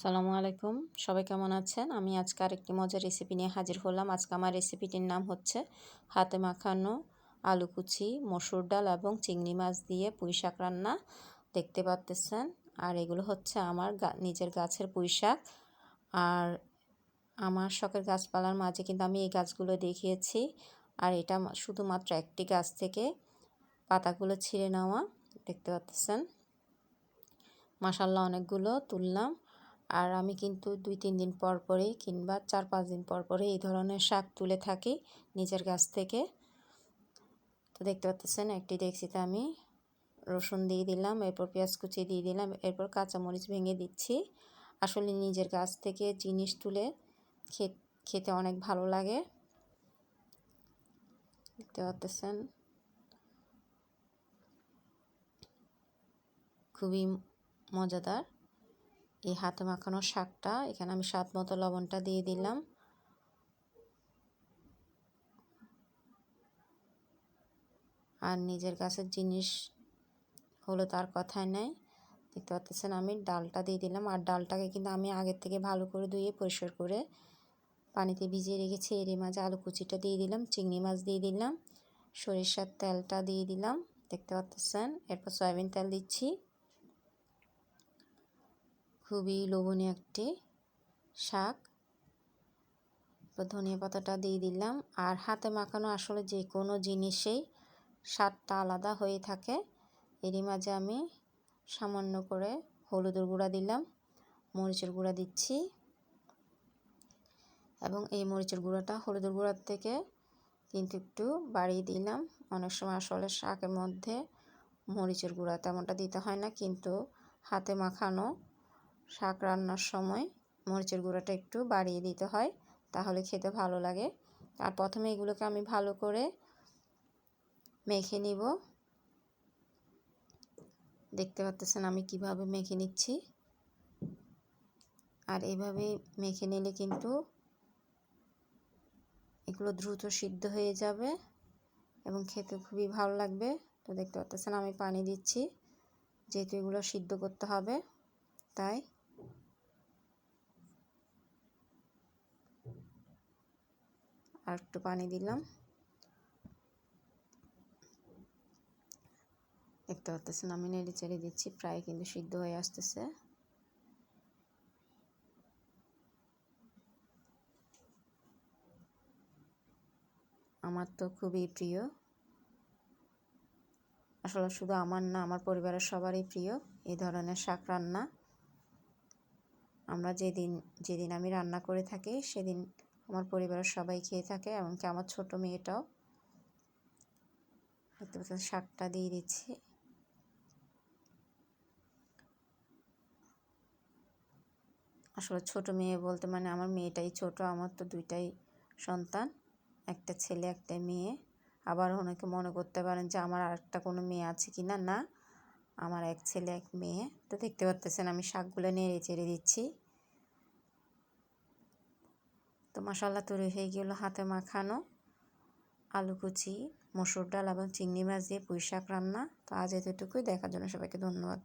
সালামু আলাইকুম। সবাই কেমন আছেন? আমি আজকে আরেকটি মজার রেসিপি নিয়ে হাজির হলাম। আজকে আমার রেসিপিটির নাম হচ্ছে হাতে মাখানো আলু কুচি, মসুর ডাল এবং চিংড়ি মাছ দিয়ে পুঁই শাক রান্না। দেখতে পাচ্তেছেন আর এগুলো হচ্ছে আমার নিজের গাছের পুঁই শাক। আর আমার শখের গাছপালার মাঝে কিন্তু আমি এই গাছগুলো দেখিয়েছি। আর এটা শুধুমাত্র একটি গাছ থেকে পাতাগুলো ছিঁড়ে নেওয়া। দেখতে পাচ্তেছেন মাসাল্লাহ অনেকগুলো তুললাম। আর আমি কিন্তু দুই, তিন দিন পর পরেই কিংবা চার, পাঁচ দিন পর পরে এই ধরনের শাক তুলে থাকি নিজের গাছ থেকে। তো দেখতে পাচ্ছেন, একটি ডেক্সিতে আমি রসুন দিয়ে দিলাম, এরপর পেঁয়াজ কুচি দিয়ে দিলাম, এরপর কাঁচামরিচ ভেঙে দিচ্ছি। আসলে নিজের গাছ থেকে জিনিস তুলে খেতে অনেক ভালো লাগে। দেখতে পাচ্ছেন, খুবই মজাদার। এই হাতে মাখানো শাকটা, এখানে আমি স্বাদ মতো লবণটা দিয়ে দিলাম। আর নিজের কাছের জিনিস হলো তার কথাই নাই। দেখতে পাচ্ছেন আমি ডালটা দিয়ে দিলাম। আর ডালটাকে কিন্তু আমি আগের থেকে ভালো করে ধুয়ে, পরিষ্কার করে পানিতে ভিজিয়ে রেখেছি। এরই মাঝে আলু কুচিটা দিয়ে দিলাম, চিংড়ি মাছ দিয়ে দিলাম, সরিষার তেলটা দিয়ে দিলাম। দেখতে পাচ্ছেন, এরপর সয়াবিন তেল দিচ্ছি। খুবই লোভনীয় একটি শাক। ধনিয়া পাতাটা দিয়ে দিলাম। আর হাতে মাখানো আসলে যে কোনো জিনিসেই স্বাদটা আলাদা হয়ে থাকে। এরই মাঝে আমি সামান্য করে হলুদের গুঁড়া দিলাম, মরিচের গুঁড়া দিচ্ছি। এবং এই মরিচের গুঁড়াটা হলুদের গুঁড়ার থেকে কিন্তু একটু বাড়িয়ে দিলাম। অনেক সময় আসলে শাকের মধ্যে মরিচের গুঁড়া তেমনটা দিতে হয় না, কিন্তু হাতে মাখানো শাক রান্নার সময় মরিচের গুঁড়োটা একটু বাড়িয়ে দিতে হয়, তাহলে খেতে ভালো লাগে। আর প্রথমে এগুলোকে আমি ভালো করে মেখে নিব। দেখতে পাচ্ছেন আমি কীভাবে মেখে নিচ্ছি। আর এইভাবে মেখে নিলে কিন্তু এগুলো দ্রুত সিদ্ধ হয়ে যাবে এবং খেতে খুবই ভালো লাগবে। তো দেখতে পাচ্ছেন আমি পানি দিচ্ছি, যেহেতু এগুলো সিদ্ধ করতে হবে, তাই আর একটু পানি দিলাম। দেখতে পাচ্ছেন আমি নেড়ে চেড়ে দিচ্ছি, প্রায় কিন্তু সিদ্ধ হয়ে আসতেছে। আমার তো খুবই প্রিয়। আসলে শুধু আমার না, আমার পরিবারের সবারই প্রিয় এই ধরনের শাক রান্না। আমরা যেদিন যেদিন আমি রান্না করে থাকি, সেদিন পরিবারের সবাই খেয়ে থাকে, এমনকি আমার ছোট মেয়েটাও। শাকটা দিয়ে দিচ্ছি। আসলে ছোট মেয়ে বলতে মানে আমার মেয়েটাই ছোট, আমার তো দুইটাই সন্তান, একটা ছেলে, একটা মেয়ে। আবার অনেকে মনে করতে পারেন যে আমার আরেকটা কোনো মেয়ে আছে কি না না আমার এক ছেলে, এক মেয়ে। তো দেখতে পাচ্তেছেন আমি শাকগুলো নেড়ে চেড়ে দিচ্ছি। তো মশালা তৈরি হয়ে গেলো হাতে মাখানো আলু কুচি, মসুর ডাল এবং চিংড়ি মাছ দিয়ে পুঁই শাক রান্না। তো আজ এতটুকুই। দেখার জন্য সবাইকে ধন্যবাদ।